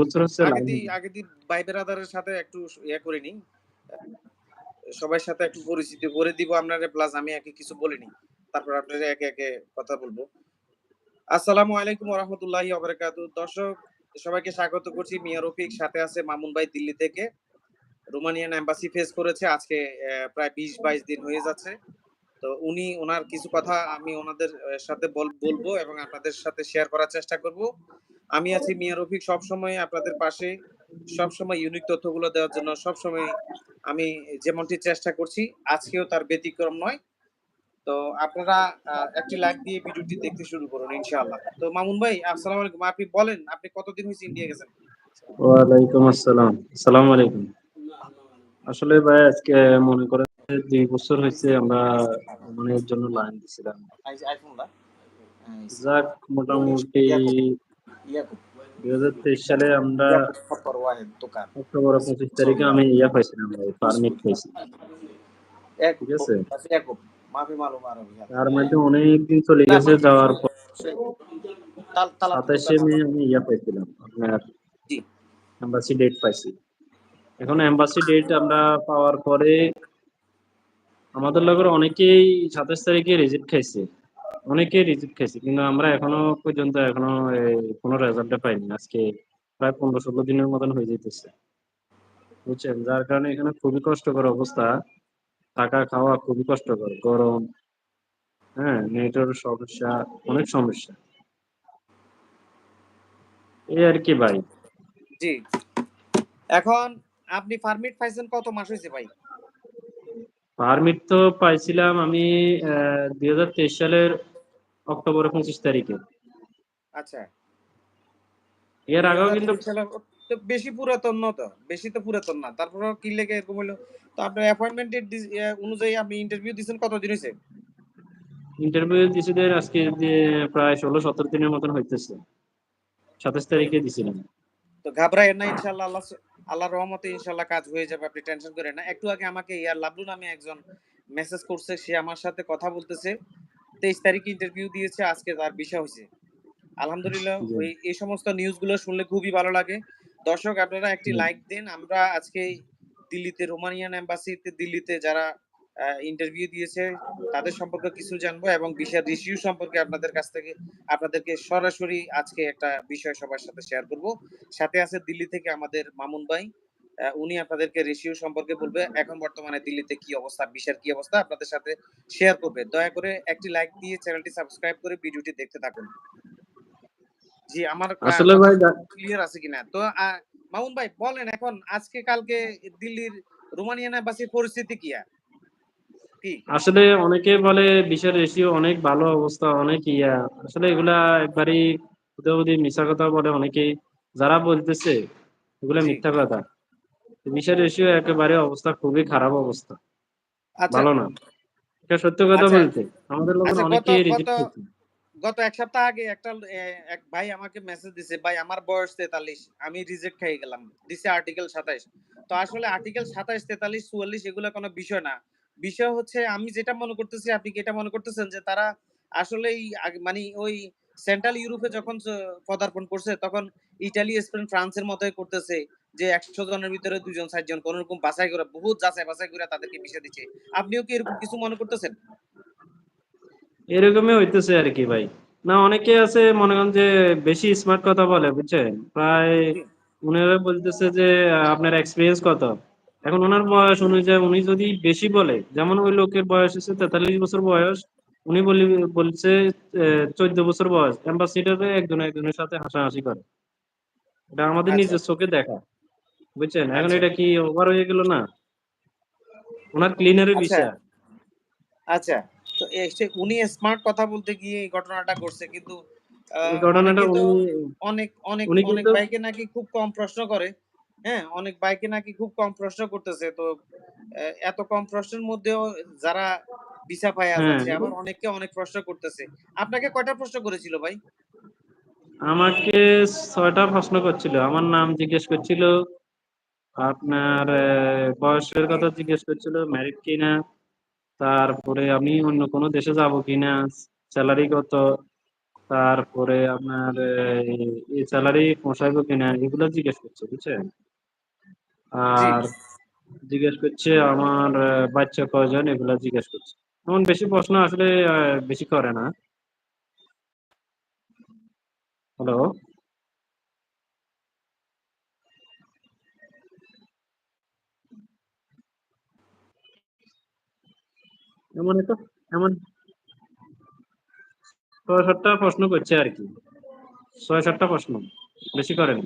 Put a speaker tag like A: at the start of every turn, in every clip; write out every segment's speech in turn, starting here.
A: বছর হচ্ছে
B: আগে
A: লাইন
B: দি আগে দি ভাই বেরাদারের সাথে একটু ইয়ে করে নিই। সবার সাথে একটু পরিচিতি করে দিব আপনারে প্লাস আমি একে কিছু বলিনি তারপর আপনারা একে একে কথা বলব। আসসালামু আলাইকুম রহমতুল্লাহি ওবারাকাতু দর্শক সবাইকে স্বাগত করছি। মিয়া রফিক সাথে আছে মামুন ভাই দিল্লি থেকে। রোমানিয়ান এম্বাসি ফেস করেছে। আজকে প্রায় বিশ বাইশ দিন হয়ে যাচ্ছে। তো উনি, ওনার কিছু কথা আমি ওনাদের সাথে বলব এবং আপনাদের সাথে শেয়ার করার চেষ্টা করব। আমি আছি মিয়া রফিক সবসময় আপনাদের পাশে, সবসময় ইউনিক তথ্যগুলো দেওয়ার জন্য, সবসময় আমি যেমনটি চেষ্টা করছি, আজকেও তার ব্যতিক্রম নয়। তো আপনারা একটি লাইক দিয়ে ভিডিওটি দেখতে শুরু করুন, ইনশাআল্লাহ। তো মামুন ভাই, আসসালামু আলাইকুম। আপনি বলেন, আপনি কতদিন হয়েছে ইন্ডিয়া গেছেন?
A: ওয়ালাইকুম আসসালাম। আসসালামু আলাইকুম। আসলে ভাই, আজকে মনে করেন দুই বছর হয়েছে আমরা ভ্রমণের জন্য লাইন দিছিলাম। যাক মোটামুটি দুই হাজার তেইশ সালে আমরা অক্টোবর পঁচিশ তারিখে আমি ইয়া পাইছিলাম পারমিট পাইছি। ঠিক আছে।
B: আরবি
A: তার মধ্যে অনেক দিন চলে গেছে যাওয়ার পর। সাতাশে মে আমি ইয়া পাইছিলাম আপনার। এম্বাসি ডেট পাইছি। এখন এম্বাসি ডেট আমরা পাওয়ার পরে আমাদের লগের অনেকেই সাতাশ তারিখে রিজিট খাইছে। অনেকেই রিজিট খাইছে, কিন্তু আমরা এখনও পর্যন্ত এখনও কোনো রেজাল্টটা পাইনি। আজকে প্রায় পনেরো ষোলো দিনের মতন হয়ে যেতেছে বুঝছেন? যার কারণে এখানে খুবই কষ্টকর অবস্থা। থাকা, খাওয়া খুবই কষ্টকর। গরম হ্যাঁ নেটের সমস্যা, অনেক সমস্যা। এই আর কি ভাই?
B: জি। এখন আপনি পারমিট পাইছেন কত মাস হয়েছে ভাই?
A: পারমিট তো পাইছিলাম আমি দুই হাজার তেইশ সালের অক্টোবর পঁচিশ তারিখে।
B: আচ্ছা।
A: এর আগেও কিন্তু
B: বেশি পুরাতন না তো? বেশি তো পুরাতন না। তারপরে কি লেগে এরকম হলো তো আপনার অ্যাপয়েন্টমেন্ট অনুযায়ী আপনি ইন্টারভিউ দিয়েছেন কতদিন হয়েছে
A: ইন্টারভিউ দিছিলেন আজকে প্রায় ষোলো সতেরো দিনের মতন হইতেছে। সাতাশ তারিখে দিছিলাম।
B: তো ঘাবড়ায় না ইনশাল্লাহ আল্লাহ আল্লাহর রহমতে ইনশাল্লাহ কাজ হয়ে যাবে আপনি টেনশন করেন না। একটু আগে আমাকে ইয়ার লাবলু নামে একজন মেসেজ করছে সে আমার সাথে কথা বলতেছে। তেইশ তারিখ ইন্টারভিউ দিয়েছে আজকে তার বিষয় হয়েছে। আলহামদুলিল্লাহ ওই এই সমস্ত নিউজগুলো শুনলে খুবই ভালো লাগে। দর্শক আপনারা একটি লাইক দিন আমরা আজকে দিল্লিতে রোমানিয়ান এম্বাসিতে দিল্লিতে যারা ইন্টারভিউ দিয়েছে। তাদের সম্পর্কে কিছু জানব এবং বিষয় রিসিউ সম্পর্কে আপনাদের কাছ থেকে আপনাদেরকে সরাসরি আজকে একটা বিষয় সবার সাথে শেয়ার করব। সাথে আছে দিল্লি থেকে আমাদের মামুন ভাই। উনি আপনাদেরকে রেশিও সম্পর্কে বলবে এখন বর্তমানে দিল্লিতে কি অবস্থা বিষয়ের কি অবস্থা আপনাদের সাথে শেয়ার করবে। দয়া করে একটি লাইক দিয়ে চ্যানেলটি সাবস্ক্রাইব করে ভিডিওটি দেখতে থাকুন। জি আমার
A: আসলে ভাই
B: ক্লিয়ার আছে কিনা? তো মামুন ভাই বলেন এখন আজকে কালকে দিল্লির রোমানিয়ান এম্বাসির পরিস্থিতি কি আর?
A: আসলে অনেকে বলে বিশ্বের রেশিও অনেক ভালো অবস্থা অনেক ইয়া। আসলে এগুলা একবারই হুদাহুদি মিশা কথা বলে অনেকেই। যারা বলতেছে এগুলা মিথ্যা কথা। বিশ্বের রেশিও একেবারে অবস্থা খুবই খারাপ অবস্থা।
B: আচ্ছা।
A: ভালো না। এটা সত্য কথা
B: আচ্ছা।
A: বলতে। আমাদের লোকের
B: আচ্ছা,
A: রিজেক্ট করছে।
B: গত এক সপ্তাহ আগে একটা এক ভাই আমাকে মেসেজ দিছে ভাই আমার বয়স তেতাল্লিশ আমি রিজেক্ট খেয়ে গেলাম। দিছে আর্টিকেল সাতাইশ। তো আসলে আর্টিকেল সাতাইশ তেতাল্লিশ চুয়াল্লিশ এগুলো কোনো বিষয় না। বিষয় হচ্ছে আমি যেটা মনে করতেছি আপনি কি এটা মনে করতেছেন যে তারা আসলেই মানে ওই সেন্ট্রাল ইউরোপে যখন পদার্পণ করছে তখন ইটালি স্পেন ফ্রান্সের মতোই করতেছে যে একশো জনের ভিতরে দুজন চারজন কোন রকম বাছাই করে বহুত যাচাই বাছাই করে তাদেরকে বিষয় দিচ্ছে। আপনিও কি এরকম কিছু মনে করতেছেন?
A: এরকমই হইতেছে আর কি ভাই। না অনেকে আছে মনে করেন যে বেশি স্মার্ট কথা বলে বুঝছেন? প্রায় উনারা বলতেছে যে আপনার এক্সপিরিয়েন্স কত? এখন ওনার বয়স অনুযায়ী উনি যদি বেশি বলে যেমন ওই লোকের বয়স হচ্ছে তেতাল্লিশ বছর বয়স উনি বলি বলছে চোদ্দ বছর বয়স অ্যাম্বাসিডারে একজন একজনের সাথে হাসাহাসি করে এটা আমাদের
B: আচ্ছা।
A: নিজের চোখে দেখা বুঝছেন এখন
B: আচ্ছা।
A: এটা কি ওভার হয়ে গেল না ওনার ক্লিনারের
B: আচ্ছা।
A: বিষয়
B: আচ্ছা তো উনি স্মার্ট কথা বলতে গিয়ে এই ঘটনাটা ঘটছে কিন্তু
A: ঘটনাটা
B: অনেকে অনেক অনেক বাইকে নাকি খুব কম প্রশ্ন করে হ্যাঁ অনেক বাইকে নাকি খুব কম প্রশ্ন করতেছে। তো এত কম প্রশ্নের মধ্যেও যারা ভিসা পায়
A: হ্যাঁ।
B: যাচ্ছে আবার অনেককে অনেক প্রশ্ন করতেছে। আপনাকে কয়টা প্রশ্ন করেছিল ভাই?
A: আমাকে ছয়টা প্রশ্ন করছিল। আমার নাম জিজ্ঞেস করছিল আপনার বয়সের কথা জিজ্ঞেস করছিল ম্যারিড কিনা তারপরে আমি অন্য কোনো দেশে যাব কিনা স্যালারি কত তারপরে আপনার এই স্যালারি পোষাইব কিনা এগুলো জিজ্ঞেস করছে বুঝছেন? আর জিজ্ঞেস করছে আমার বাচ্চা কয়জন? এগুলা জিজ্ঞেস করছে। এমন বেশি প্রশ্ন আসলে বেশি করে না। হ্যালো? এমন একটা, এমন ছয় সাতটা প্রশ্ন করছে আর কি। ছয় সাতটা প্রশ্ন, বেশি করেন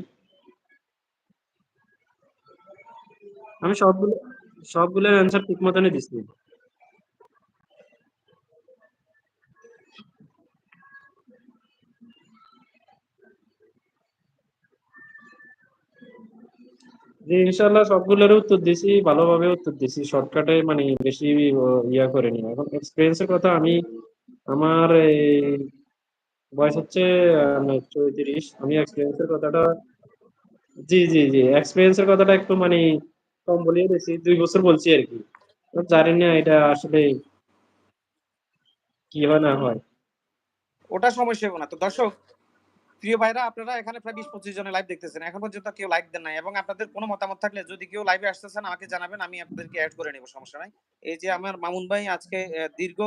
A: আমি সবগুলো, সবগুলোর অ্যান্সার ঠিক মতনই দিচ্ছি। জি ইনশাল্লাহ সবগুলোর উত্তর দিছি, ভালোভাবে উত্তর দিছি। শর্টকাটে মানে বেশি ইয়া করিনি। এখন এক্সপিরিয়েন্সের কথা আমি, আমার বয়স হচ্ছে চৌত্রিশ। আমি এক্সপিরিয়েন্সের কথাটা, জি জি জি এক্সপিরিয়েন্সের কথাটা একটু মানে কম বলিয়ে দিয়েছি দুই বছর বলছি আর কি। জানি না এটা আসলে কি হয় না হয়।
B: ওটা সমস্যা হবে না। তো দর্শক প্রিয় ভাইরা আপনারা এখানে প্রায় বিশ পঁচিশ জনের লাইভ দেখতেছেন। এখন পর্যন্ত কেউ লাইক দেন নাই এবং আপনাদের কোনো মতামত থাকলে যদি কেউ লাইভে আসতেছেন আমাকে জানাবেন আমি আপনাদেরকে অ্যাড করে নেব সমস্যা নাই। এই যে আমার মামুন ভাই আজকে দীর্ঘ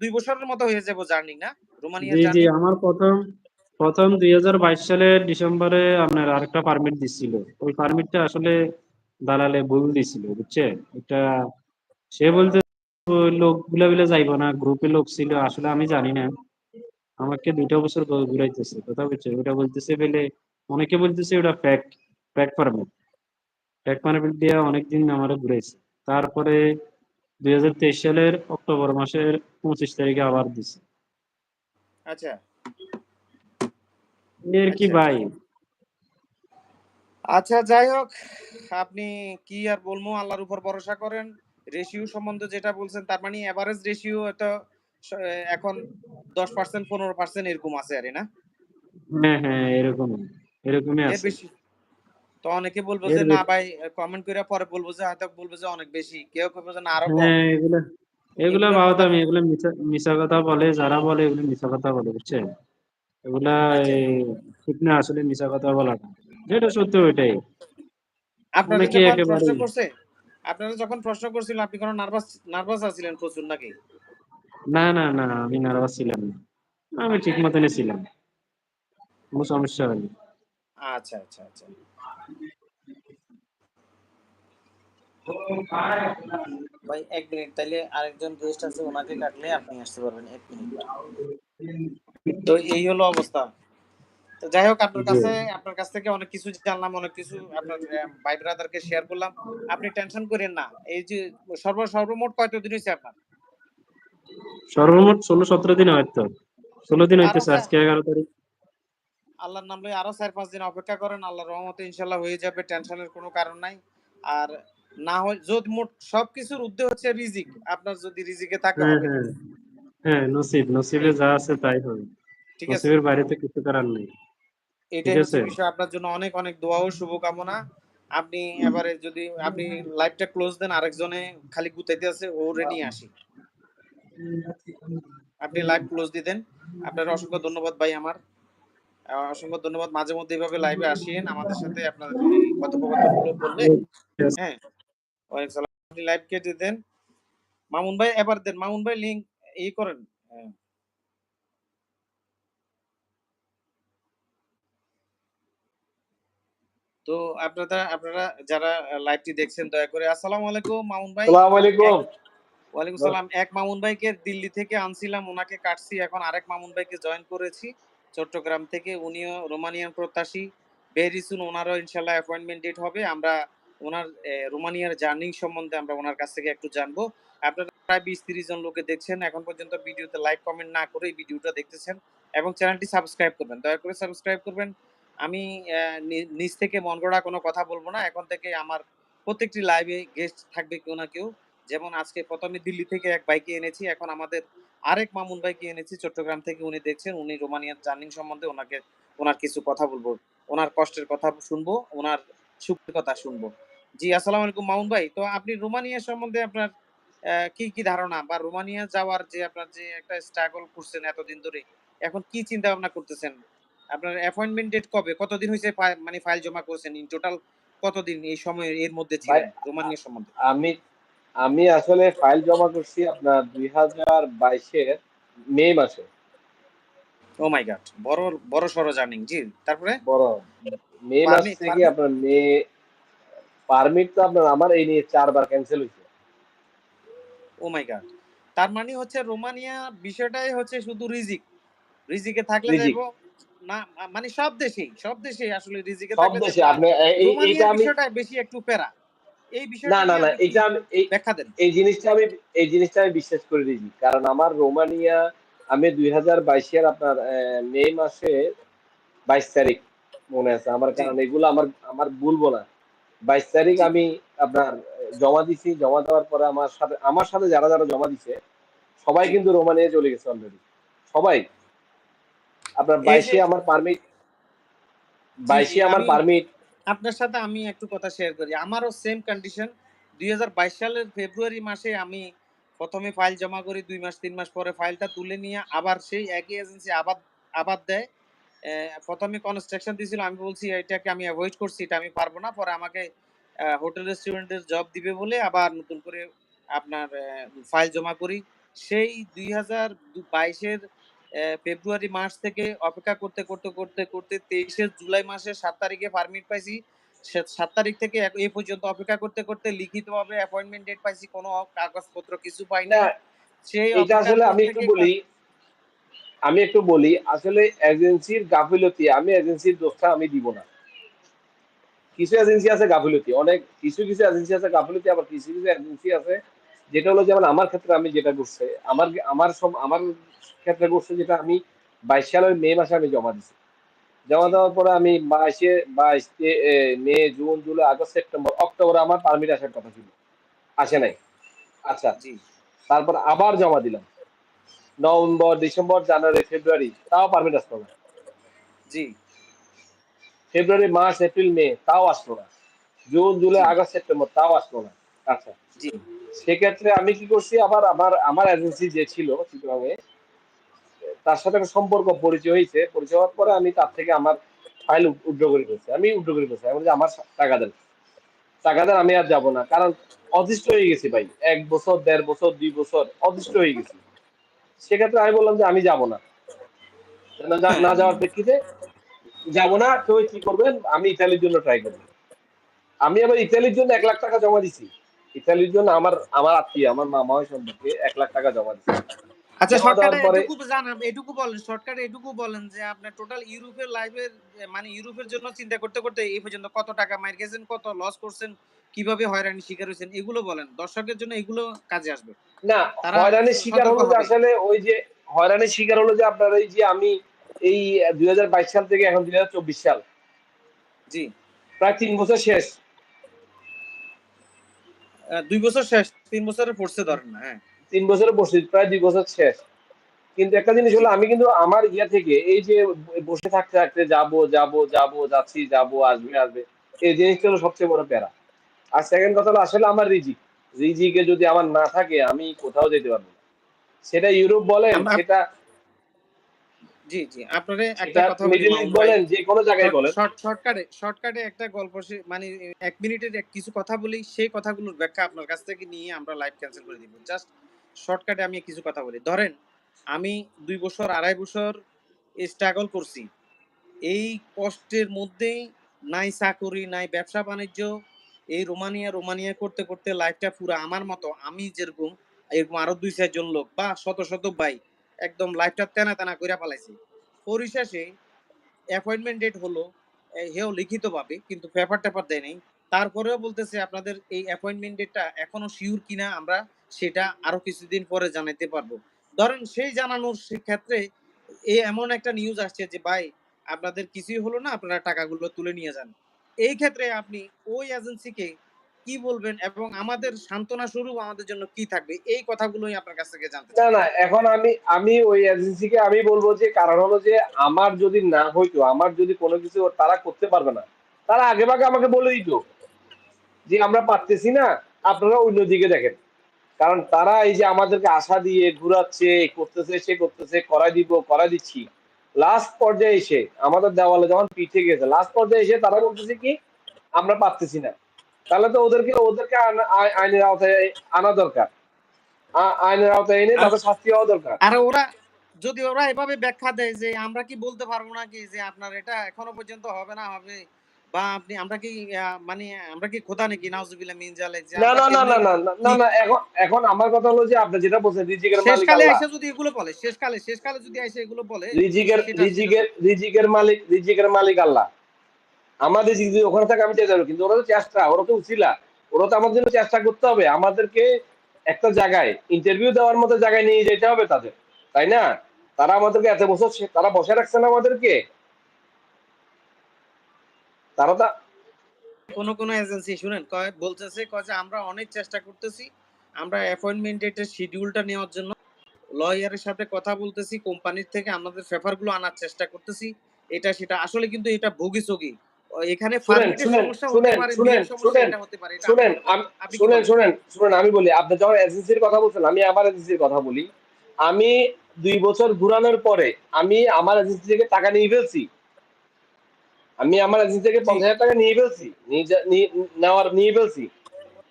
B: দুই বছরের মতো হয়ে যাব জার্নি না? রোমানিয়া
A: জি আমার প্রথম প্রথম দুই হাজার বাইশ সালের ডিসেম্বরে আপনার আরেকটা পারমিট দিছিল। ওই পারমিটটা আসলে দালালে ভুল দিছিল বুঝছে? এটা সে বলতে ওই লোকগুলা বিলে যাইবো না গ্রুপে লোক ছিল আসলে আমি জানি না। আমাকে দুইটা বছর ঘুরাইতেছে কথা বলছে ওটা বলতেছে বলে অনেকে বলতেছে ওটা ফ্যাক ফ্যাক পারমিট ফ্যাক পারমিট দিয়ে অনেকদিন আমার ঘুরাইছে। তারপরে দুই হাজার তেইশ সালের অক্টোবর মাসের পঁচিশ তারিখে আবার দিছে।
B: আচ্ছা।
A: এর কি
B: আচ্ছা।
A: ভাই
B: আচ্ছা যাই হোক আপনি কি আর বলব আল্লাহর উপর ভরসা করেন। রেশিও সম্বন্ধে যেটা বলছেন তার মানে এভারেজ রেশিও এটা এখন দশ পার্সেন্ট পনেরো পার্সেন্ট এরকম আছে আরে না?
A: হ্যাঁ হ্যাঁ এরকম এরকমই আছে।
B: তো অনেকে বলব যে না ভাই কমেন্ট করে পরে বলব যে হয়তো বলব যে অনেক বেশি। কেউ কেউ যে না আরও কম।
A: হ্যাঁ এগুলা এগুলা
B: কথা
A: আমি এগুলা মিছা কথা বলে যারা বলে এগুলো মিছা কথা বলে বুঝছেন? এগুলা
B: আচ্ছা।
A: ঠিক না আসলে মিছা কথা বলাটা। যেটা সত্যি ওইটাই।
B: আপনারা যখন
A: একেবারে
B: প্রশ্ন করছে আপনারা যখন প্রশ্ন করছিলেন আপনি কোনো নার্ভাস নার্ভাস আছিলেন প্রচুর নাকি?
A: না না না আমি নার্ভাস ছিলাম না। আমি ঠিক মতনই ছিলাম। কোনো সমস্যা হয়নি।
B: আচ্ছা আচ্ছা আচ্ছা। ভাই এক মিনিট তাইলে আরেকজন গেস্ট আছে ওনাকে কাটলে আপনি আসতে পারবেন এক মিনিট। তো এই হলো অবস্থা। যাই হোক আপনার কাছে আপনার কাছ থেকে অনেক কিছু জানলাম অনেক কিছু আপনার ভাই ব্রাদারকে শেয়ার করলাম। আপনি টেনশন করেন না। এই যে সর্ব সর্বমোট কয়টা দিন হয়েছে আপনার?
A: সর্বমোট ষোলো সতেরো দিন হয়তো ষোলো দিন হইতেছে
B: স্যার।
A: আজকে এগারো তারিখ।
B: আল্লাহর নাম লই আরও চার পাঁচ দিন অপেক্ষা করেন। আল্লাহর রহমতে ইনশাল্লাহ হয়ে যাবে টেনশনের কোনো কারণ নাই। আর না হয় যদি মোট সবকিছুর উদ্দেশ্য হচ্ছে রিজিক আপনার যদি রিজিকে থাকে
A: হ্যাঁ হ্যাঁ। হ্যাঁ নসিব নসিবে যা আছে তাই হবে।
B: ঠিক আছে।
A: নসিবের বাইরে তো কিছু করার নেই।
B: এটাই হচ্ছে বিষয়। আপনার জন্য অনেক অনেক দোয়া ও শুভকামনা। আপনি এবারে যদি আপনি লাইভটা ক্লোজ দেন আরেকজনে খালি গুতাইতে আছে ও রেডি আসি। আপনি লাইভ ক্লোজ দিয়ে দেন। আপনার অসংখ্য ধন্যবাদ ভাই আমার। অসংখ্য ধন্যবাদ। মাঝে মধ্যে এভাবে লাইভে আসিয়েন আমাদের সাথে আপনার কথোপকথনগুলো বললে হ্যাঁ। ওয়ালাইকুম সালাম। আপনি লাইভ কেটে দেন। মামুন ভাই এবার দেন। মামুন ভাই লিংক ই করেন। হ্যাঁ। তো আপনারা আপনারা যারা লাইভটি দেখছেন দয়া করে আসসালামু আলাইকুম মামুন ভাই।
C: সালাম আলাইকুম
B: ওয়ালাইকুম সালাম। এক মামুন ভাইকে দিল্লি থেকে আনছিলাম ওনাকে কাটছি। এখন আরেক মামুন ভাইকে জয়েন করেছি। চট্টগ্রাম থেকে উনিও রোমানিয়ান প্রত্যাশী। ভেরি সুন ওনারও ইনশাল্লাহ অ্যাপয়েন্টমেন্ট ডেট হবে। আমরা ওনার রোমানিয়ার জার্নি সম্বন্ধে আমরা ওনার কাছ থেকে একটু জানব। আপনারা প্রায় বিশ তিরিশ জন লোকে দেখছেন। এখন পর্যন্ত ভিডিওতে লাইক কমেন্ট না করে এই ভিডিওটা দেখতেছেন। এবং চ্যানেলটি সাবস্ক্রাইব করবেন। দয়া করে সাবস্ক্রাইব করবেন। আমি নিজ থেকে মন গড়া কোনো কথা বলব না। এখন থেকে আমার প্রত্যেকটি লাইভে গেস্ট থাকবে কেউ না কেউ। যেমন আজকে প্রথমে দিল্লি থেকে এক বাইকে এনেছি, এখন আমাদের আরেক মামুন ভাইকে এনেছি চট্টগ্রাম থেকে। উনি দেখছেন, উনি রোমানিয়ার জার্নি সম্বন্ধে ওনাকে, ওনার কিছু কথা বলব, ওনার কষ্টের কথা শুনব, ওনার সুখের কথা শুনব। জি, আসসালামু আলাইকুম মামুন ভাই। তো আপনি রোমানিয়া সম্বন্ধে আপনার কি কি ধারণা বা রোমানিয়া যাওয়ার যে আপনার যে একটা স্ট্রাগল করছেন এতদিন ধরে, এখন কি চিন্তা ভাবনা করতেছেন? আপনার অ্যাপয়েন্টমেন্ট ডেট কবে? কতদিন হয়েছে মানে ফাইল জমা করেছেন? ইন টোটাল কতদিন এই সময় এর মধ্যে ছিলেন? রোমানিয়া সম্বন্ধে।
C: আমি আমি আসলে ফাইল জমা করছি আপনার দুই হাজার বাইশের মে মাসে।
B: ও মাই গড বড় বড় সড় জার্নিং জি। তারপরে?
C: বড় মে মাস থেকে আপনার মে পারমিট তো আপনার আমার এই নিয়ে চারবার ক্যান্সেল হয়েছে
B: ও মাই গড তার মানে হচ্ছে রোমানিয়া বিষয়টাই হচ্ছে শুধু রিজিক। রিজিকে থাকলে। যাইবো না মানে সব দেশেই সব দেশেই আসলে রিজিকে
C: সব দেশে আপনি আমি
B: বিষয়টা বেশি একটু প্যারা। এই বিষয়টা
C: না না না এটা আমি
B: ব্যাখ্যা দেন।
C: এই জিনিসটা আমি এই জিনিসটা আমি বিশ্বাস করে দিয়েছি। কারণ আমার রোমানিয়া আমি দুই হাজার বাইশের আপনার মে মাসে বাইশ তারিখ মনে আছে। আমার কারণ এগুলো আমার আমার ভুলবো না। বাইশ তারিখ আমি আপনার জমা দিছি জমা দেওয়ার পরে আমার সাথে আমার সাথে যারা যারা জমা দিছে সবাই কিন্তু রোমানিয়া চলে গেছে অলরেডি সবাই। আপনার বাইশে আমার পারমিট বাইশে আমার পারমিট
B: আপনার সাথে আমি একটু কথা শেয়ার করি। আমারও সেম কন্ডিশন দুই সালের ফেব্রুয়ারি মাসে আমি প্রথমে ফাইল জমা করি দুই মাস তিন মাস পরে ফাইলটা তুলে নিয়ে আবার সেই একই এজেন্সি আবার আবার দেয়। প্রথমে কনস্ট্রাকশন দিয়েছিল আমি বলছি এটাকে আমি অ্যাভয়েড করছি এটা আমি পারব না। পরে আমাকে হোটেল রেস্টুরেন্টের জব দিবে বলে আবার নতুন করে আপনার ফাইল জমা করি। সেই দুই হাজার বাইশের ফেব্রুয়ারি মাস থেকে অপেক্ষা করতে করতে করতে করতে তেইশে জুলাই মাসের সাত তারিখে পারমিট পাইছি। সাত তারিখ থেকে এই পর্যন্ত অপেক্ষা করতে করতে লিখিতভাবে অ্যাপয়েন্টমেন্ট ডেট পাইছি কোনো কাগজপত্র কিছু পাই না
C: না
B: সেই
C: এটা আসলে আমি একটু বলি আমি একটু বলি আসলে এজেন্সির গাফিলতি আমি এজেন্সির দোষটা আমি দিব না। কিছু এজেন্সি আছে গাফিলতি অনেক কিছু কিছু এজেন্সি আছে গাফিলতি আবার কিছু কিছু এজেন্সি আছে যেটা হলো যেমন আমার ক্ষেত্রে আমি যেটা করছে আমার আমার সব আমার ক্ষেত্রে করছে যেটা আমি বাইশ সালের মে মাসে আমি জমা দিছি। জমা দেওয়ার পরে আমি বাইশে বাইশ May June July August September October আমার পারমিট আসার কথা ছিল। আসে নাই। আচ্ছা
B: জি।
C: তারপর আবার জমা দিলাম। নভেম্বর ডিসেম্বর জানুয়ারি ফেব্রুয়ারি তাও পারমিট আসলো না।
B: জি।
C: ফেব্রুয়ারি মার্চ এপ্রিল মে তাও আসলো না। জুন জুলাই আগস্ট সেপ্টেম্বর তাও আসলো না। আচ্ছা। সেক্ষেত্রে আমি কি করছি, আবার আমার আমার এজেন্সি যে ছিল চিত্রভাবে তার সাথে একটা সম্পর্ক পরিচয় হয়েছে। পরিচয় হওয়ার পরে আমি তার থেকে আমার ফাইল উড্র করে ফেলছি। আমি উড্র করে ফেলছি। আমি আমার টাকা দেন। টাকা দেন, আমি আর যাব না। কারণ অদৃষ্ট হয়ে গেছি ভাই। এক বছর, দেড় বছর, দুই বছর অদৃষ্ট হয়ে গেছি। সেক্ষেত্রে আমি বললাম যে, আমি যাব না। না যাওয়ার প্রেক্ষিতে যাব না, তো কি করবেন? আমি ইতালির জন্য ট্রাই করব। আমি আবার ইতালির জন্য এক লাখ টাকা জমা দিছি। ইতালির জন্য আমার আমার আত্মীয় আমার মামা হয় সম্পর্কে এক লাখ টাকা জমা দিছি
B: আচ্ছা শর্টকাটে এটুকু জানান এটুকু বলেন শর্টকাটে এটুকু বলেন যে আপনার টোটাল ইউরোপের লাইফের মানে ইউরোপের জন্য চিন্তা করতে করতে এই পর্যন্ত কত টাকা মার গেছেন কত লস করছেন কীভাবে হয়রানি শিকার হয়েছেন এগুলো বলেন। দর্শকের জন্য এগুলো কাজে আসবে।
C: না
B: তারা
C: হয়রানির শিকার হলো আসলে ওই যে হয়রানির শিকার হলো যে আপনার এই যে আমি এই দুই হাজার বাইশ সাল থেকে এখন দুই হাজার চব্বিশ সাল।
B: জি।
C: প্রায় তিন বছর শেষ।
B: দুই বছর শেষ তিন বছরে পড়ছে ধরেন না হ্যাঁ।
C: তিন বছরে বসে প্রায় দুই বছর শেষ। কিন্তু একটা জিনিস হলো আমি কিন্তু আমার ইয়া থেকে এই যে বসে থাকতে থাকতে যাব যাব যাব যাচ্ছি যাব আসবে আসবে এই জিনিসটা হলো সবচেয়ে বড় প্যারা। আর সেকেন্ড কথা হলো আসলে আমার রিজিক রিজিকে যদি আমার না থাকে আমি কোথাও যেতে পারব না। সেটা ইউরোপ বলেন সেটা
B: জি জি। আপনারে একটা কথা।
C: বলেন যে কোনো জায়গায় বলেন।
B: শর্ট শর্টকাটে শর্টকাটে একটা গল্প মানে এক মিনিটের কিছু কথা বলি সেই কথাগুলোর ব্যাখ্যা আপনার কাছ থেকে নিয়ে আমরা লাইভ ক্যান্সেল করে দিব। জাস্ট শর্টকাটে আমি কিছু কথা বলি। ধরেন আমি দুই বছর আড়াই বছর স্ট্রাগল করছি। এই কষ্টের মধ্যেই নাই চাকরি নাই ব্যবসা বাণিজ্য এই রোমানিয়া রোমানিয়া করতে করতে লাইফটা পুরো আমার মতো আমি যেরকম এরকম আরও দুই চারজন লোক বা শত শত ভাই একদম লাইফটা তেনা তেনা করে পালাইছে পরিশেষে অ্যাপয়েন্টমেন্ট ডেট হলো হেও লিখিত পাবে কিন্তু পেপার টেপার দেয় নাই। তারপরেও বলতেছে আপনাদের এই অ্যাপয়েন্টমেন্ট ডেটটা এখনও শিওর কিনা আমরা সেটা আরও কিছুদিন পরে জানাতে পারব। ধরেন সেই জানানোর ক্ষেত্রে এই এমন একটা নিউজ আসছে যে, ভাই, আপনাদের কিছুই হলো না, আপনারা টাকাগুলো তুলে নিয়ে যান। এই ক্ষেত্রে আপনি ওই এজেন্সিকে কি বলবেন এবং আমাদের সান্ত্বনা স্বরূপ আমাদের জন্য কি থাকবে? এই কথাগুলোই আপনার কাছ থেকে জানতে
C: না না এখন আমি আমি ওই এজেন্সিকে আমি বলব যে কারণ হলো যে আমার যদি না হইতো আমার যদি কোনো কিছু তারা করতে পারবে না তারা আগে ভাগে আমাকে বলে দিত যে আমরা পারতেছি না আপনারা অন্য দিকে দেখেন। কারণ তারা এই যে আমাদেরকে আশা দিয়ে ঘুরাচ্ছে করতেছে সে করতেছে করাই দিব করাই দিচ্ছি। লাস্ট পর্যায়ে এসে আমাদের দেওয়ালে যখন পিঠে গেছে লাস্ট পর্যায়ে এসে তারা বলতেছে কি আমরা পারতেছি না। তাহলে তো ওদেরকে ওদেরকে আইনের আওতায় আনা দরকার। আইনের আওতায় এনে তাদের শাস্তি হওয়া দরকার।
B: আর ওরা যদি ওরা এভাবে ব্যাখ্যা দেয় যে আমরা কি বলতে পারব না কি যে আপনার এটা এখনও পর্যন্ত হবে না হবে বা আপনি আমরা কি মানে আমরা কি খোদা নাকি? নাউজুবিল্লাহ মিন জালে
C: না না না না না না, না এখন এখন আমার কথা হলো যে আপনি যেটা বলছেন রিজিকের মালিক
B: শেষকালে এসে যদি এগুলো বলে শেষকালে শেষকালে যদি এসে এগুলো বলে
C: রিজিকের রিজিকের রিজিকের মালিক রিজিকের মালিক আল্লাহ। আমাদের যদি ওখানে থাকে, আমি যাব কিন্তু ওরা তো চেষ্টা, ওরা তো উচিলা। ওরা তো আমাদের জন্য চেষ্টা করতে হবে। আমাদেরকে একটা জায়গায় ইন্টারভিউ দেওয়ার মতো জায়গায় নিয়ে যেতে হবে তাদের, তাই না? তারা আমাদেরকে এত বছর তারা বসে রাখছে না আমাদেরকে? তারা তো
B: কোন কোন এজেন্সি শুনেন, কয় বলতেছে, কয় যে আমরা অনেক চেষ্টা করতেছি। আমরা অ্যাপয়েন্টমেন্ট ডেটের শিডিউলটা নেওয়ার জন্য। লয়ারের সাথে কথা বলতেছি কোম্পানির থেকে আমাদের পেপারগুলো আনার চেষ্টা করতেছি। এটা সেটা আসলে কিন্তু এটা ভোগিসগি। এখানে
C: শুনেন, শুনেন,
B: সমস্যা হতে
C: শুনেন,
B: পারে সমস্যা হতে পারে
C: শুনেন
B: আপনি-
C: আম-
B: আপনি কি
C: শুনেন শুনেন শুনেন আমি বলি আপনি যখন এজেন্সির কথা বলছেন আমি আমার এজেন্সির কথা বলি আমি দুই বছর ঘুরানোর পরে আমি আমার এজেন্সি থেকে টাকা নিয়ে ফেলছি। আমি আমার এজেন্সি থেকে পঞ্চাশ হাজার টাকা নিয়ে ফেলছি নেওয়ার নিয়ে ফেলছি।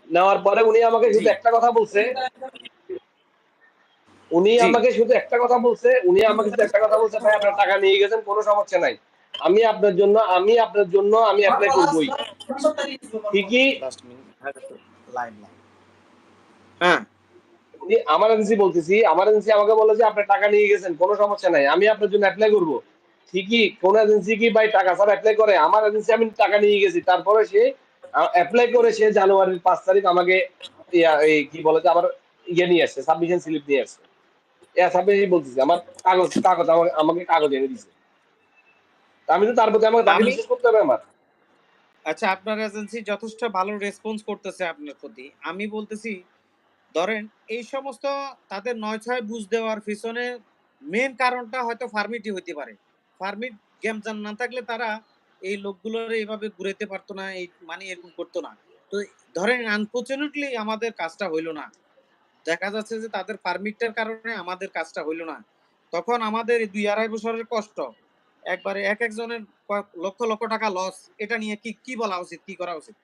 C: নেওয়ার পরে উনি আমাকে শুধু একটা কথা বলছে উনি আমাকে শুধু একটা কথা বলছে উনি আমাকে শুধু একটা কথা বলছে ভাই আপনার টাকা নিয়ে গেছেন কোনো সমস্যা নাই। আমি আপনার জন্য আমি আপনার জন্য আমি অ্যাপ্লাই করবোই ঠিকই
B: হ্যাঁ।
C: আমার এজেন্সি বলতেছি আমার এজেন্সি আমাকে বলে যে আপনি টাকা নিয়ে গেছেন কোনো সমস্যা নাই আমি আপনার জন্য অ্যাপ্লাই করব। ঠিকই কোন এজেন্সি কি ভাই টাকা ছাড়া অ্যাপ্লাই করে? আমার এজেন্সি আমি টাকা নিয়ে গেছি। তারপরে সে অ্যাপ্লাই করে সে জানুয়ারির পাঁচ তারিখ আমাকে এই কি বলে যে আমার ইয়ে নিয়ে আসছে সাবমিশন স্লিপ নিয়ে আসছে। ইয়া সাবমিশন বলতেছি আমার কাগজ কাগজ আমাকে আমাকে কাগজ এনে দিছে। আমি তো তার প্রতি আমাকে
B: আমি-
C: বিশ্বাস করতে হবে আমার।
B: আচ্ছা আপনার এজেন্সি যথেষ্ট ভালো রেসপন্স করতেছে আপনার প্রতি। আমি বলতেছি ধরেন এই সমস্ত তাদের নয় ছয় বুঝ দেওয়ার পিছনে মেন কারণটা হয়তো ফার্মিটি হইতে পারে। ফার্মিট গেম জান না থাকলে তারা এই লোকগুলোর এইভাবে ঘুরাইতে পারতো না এই মানে এরকম করতো না। তো ধরেন আনফর্চুনেটলি আমাদের কাজটা হইল না। দেখা যাচ্ছে যে তাদের পারমিটটার কারণে আমাদের কাজটা হইল না। তখন আমাদের দুই আড়াই বছরের কষ্ট। একবারে এক একজনের লক্ষ লক্ষ টাকা লস এটা নিয়ে কি কি বলা উচিত কি করা উচিত?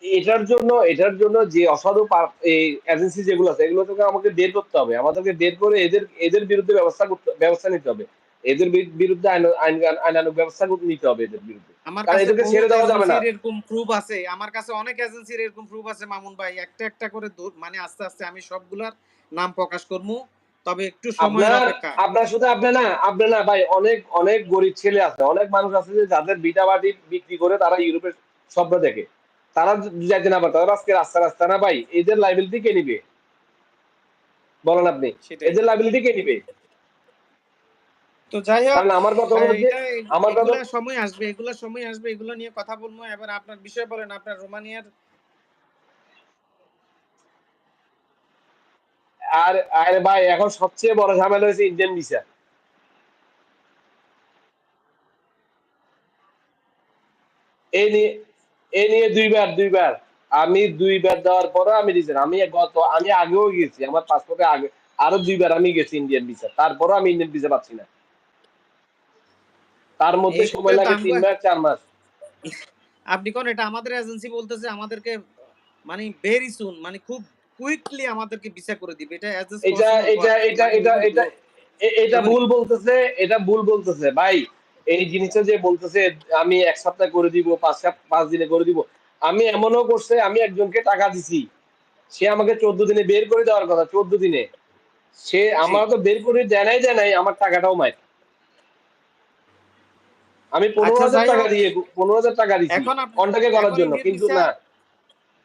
C: এটার জন্য এটার জন্য যে অসাধু এজেন্সি যেগুলো আছে এগুলো থেকে আমাকে বের করতে হবে। আমাদেরকে বের করে এদের এদের বিরুদ্ধে ব্যবস্থা করতে ব্যবস্থা নিতে হবে। এদের বিরুদ্ধে আইন আইন- আইনানুগ ব্যবস্থা করতে নিতে হবে এদের বিরুদ্ধে।
B: আমার
C: কারণ
B: কাছে
C: এদেরকে ছেড়ে দেওয়া যাবে না।
B: এরকম প্রুফ আছে আমার কাছে অনেক এজেন্সির এরকম প্রুফ আছে মামুন ভাই। একটা একটা করে মানে আস্তে আস্তে আমি সবগুলার নাম প্রকাশ করব। তবে একটু
C: আপনার
B: অপেক্ষা।
C: আপনার শুধু আপনি না আপনি না ভাই অনেক অনেক গরিব ছেলে আছে অনেক মানুষ আছে যে যাদের বিটা বাটি বিক্রি করে তারা ইউরোপের স্বপ্ন দেখে। তারা যাইতে না পারে আজকে রাস্তা রাস্তা না ভাই এদের লাইবিলিটি কে নিবে? বলেন আপনি এদের লাইবিলিটি কে নিবে?
B: তো যাই হোক
C: আমার কথা আমার কথা-
B: সময় আসবে এগুলা সময় আসবে এগুলো নিয়ে কথা বলব। এবার আপনার বিষয় বলেন আপনার রোমানিয়ার
C: আর আরে ভাই এখন সবচেয়ে বড় ঝামেলা হয়েছে ইন্ডিয়ান ভিসা। এই নিয়ে এই নিয়ে দুইবার দুইবার। আমি দুইবার দেওয়ার পরে আমি রিজেন আমি গত আমি আগেও গেছি আমার পাসপোর্টে আগে আরও দুইবার আমি গেছি ইন্ডিয়ান ভিসা। তারপরও আমি ইন্ডিয়ান ভিসা পাচ্ছি না। তার মধ্যে সময় লাগে তিন মাস চার মাস।
B: আপনি কোন এটা আমাদের এজেন্সি বলতেছে আমাদেরকে মানে ভেরি সুন মানে খুব কুইকলি আমাদেরকে ভিসা করে দিবে। এটা a
C: এটা এটা এটা এটা এটা এটা ভুল বলতেছে এটা ভুল বলতেছে। ভাই এই জিনিসটা যে বলতেছে আমি এক সপ্তাহ করে দিব পাঁচ পাঁচ দিনে করে দিব। আমি এমনও করছে আমি একজনকে টাকা দিছি। সে আমাকে চোদ্দ দিনে বের করে দেওয়ার কথা চোদ্দ দিনে। সে আমার তো বের করে দেয় নাই দেয় নাই আমার টাকাটাও মাই আমি পনেরো
B: আচ্ছা,
C: হাজার টাকা দিয়ে পনেরো হাজার টাকা
B: দিচ্ছি
C: কন্টাকে করার জন্য কিন্তু না।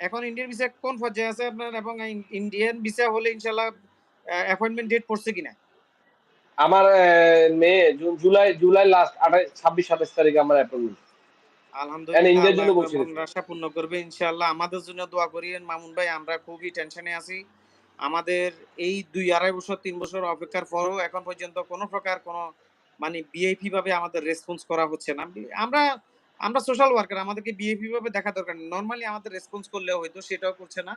B: এখন ইন্ডিয়ান ভিসা কোন পর্যায়ে আছে আপনার এবং ইন্ডিয়ান ভিসা হলে ইনশাআল্লাহ অ্যাপয়েন্টমেন্ট ডেট পড়ছে কিনা?
C: আমার May June July July last আঠাশ ছাব্বিশ সাতাশ তারিখে আমার অ্যাপয়েন্টমেন্ট
B: আলহামদুলিল্লাহ আশা পূর্ণ করবে ইনশাআল্লাহ। আমাদের জন্য দোয়া করিয়েন মামুন ভাই আমরা খুবই টেনশনে আছি। আমাদের এই দুই আড়াই বছর তিন বছর অপেক্ষার পরও এখন পর্যন্ত কোনো প্রকার কোনো মানে বিআইপি ভাবে আমাদের রেসপন্স করা হচ্ছে না। আমরা আমরা সোশ্যাল ওয়ার্কার আমাদেরকে বিআইপি ভাবে দেখা দরকার নর্মালি আমাদের রেসপন্স করলেও হয়তো সেটাও করছে না।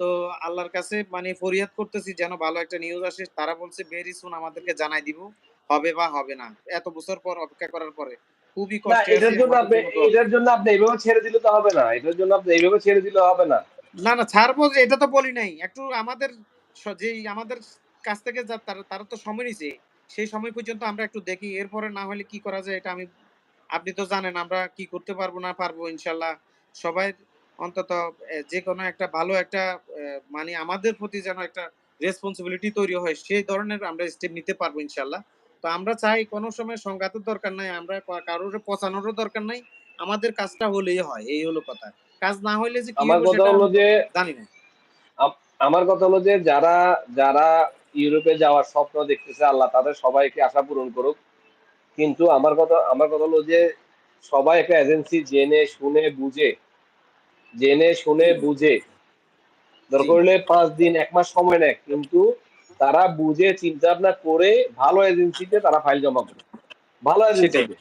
B: তো আল্লাহর কাছে মানে ফরিয়াদ করতেছি যেন ভালো একটা নিউজ আসে। তারা বলছে ভেরি সুন আমাদেরকে জানাই দিব হবে বা হবে না। এত বছর পর অপেক্ষা করার পরে খুবই কষ্টে
C: এটার জন্য আপনি এটার জন্য আপনি এইভাবে ছেড়ে দিলে তো হবে না। এটার জন্য আপনি এইভাবে ছেড়ে দিলে হবে না।
B: না না ছাড়বো এটা তো বলি নাই। একটু আমাদের যেই আমাদের কাছ থেকে যা তারা তারা তো সময় নিছে সেই সময় পর্যন্ত আমরা একটু দেখি। এরপরে না হলে কি করা যায় এটা আমি আপনি তো জানেন আমরা কি করতে পারব না পারব ইনশাল্লাহ সবাই অন্তত যে কোনো একটা ভালো একটা মানে আমাদের প্রতি যেন একটা রেসপন্সিবিলিটি তৈরি হয় সেই ধরনের আমরা স্টেপ নিতে পারব ইনশাল্লাহ। তো আমরা চাই কোনো সময় সংঘাতের দরকার নাই আমরা কারোর পচানোরও দরকার নাই আমাদের কাজটা হলেই হয় এই হলো কথা। কাজ না হইলে যে
C: আমার কথা হলো যে
B: জানি না।
C: আমার কথা হলো যে যারা যারা ইউরোপে যাওয়ার স্বপ্ন দেখতেছে আল্লাহ তাদের সবাইকে আশা পূরণ করুক। কিন্তু আমার কথা আমার কথা হলো যে সবাই একটা এজেন্সি জেনে শুনে বুঝে। জেনে শুনে বুঝে। দরকার হলে পাঁচ দিন এক মাস সময় নেয় কিন্তু তারা বুঝে চিন্তা ভাবনা করে ভালো এজেন্সিতে তারা ফাইল জমা করে। ভালো এজেন্সিতে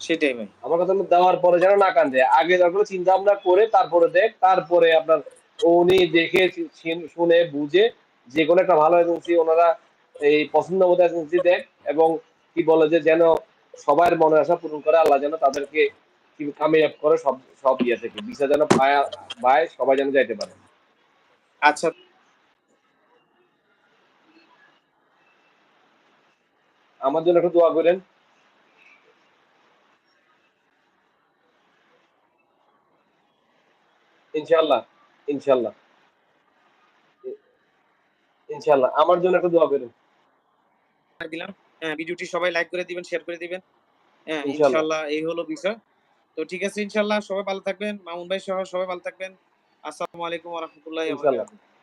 B: সেটাই। ভাই।
C: আমার কথা হলো দেওয়ার পরে যেন না কান্দে। আগে দরকার চিন্তা ভাবনা করে তারপরে দেখ তারপরে আপনার উনি দেখে শুনে বুঝে যে কোনো একটা ভালো এজেন্সি ওনারা এই পছন্দ মতো এজেন্সি দেখ এবং কি বলে যে যেন সবার মনে আশা পূরণ করে আল্লাহ যেন তাদেরকে কামিয়াব করে সব সব ইয়ে থেকে। বিষয় যেন পায় পায় সবাই যেন যাইতে পারে।
B: আচ্ছা।
C: আমার জন্য একটু দোয়া করেন। ইনশাল্লাহ ইনশাল্লাহ ইনশাল্লাহ আমার জন্য একটু দোয়া করেন।
B: দিলাম। ভিডিওটি সবাই লাইক করে দিবেন শেয়ার করে দিবেন। হ্যাঁ
C: ইনশাল্লাহ।
B: ইনশাল্লাহ এই হলো বিষয়। তো ঠিক আছে ইনশাল্লাহ সবাই ভালো থাকবেন। মামুন ভাই সহ সবাই ভালো থাকবেন। আসসালামু আলাইকুম ওয়া রাহমাতুল্লাহি ওয়া বারাকাতুহু।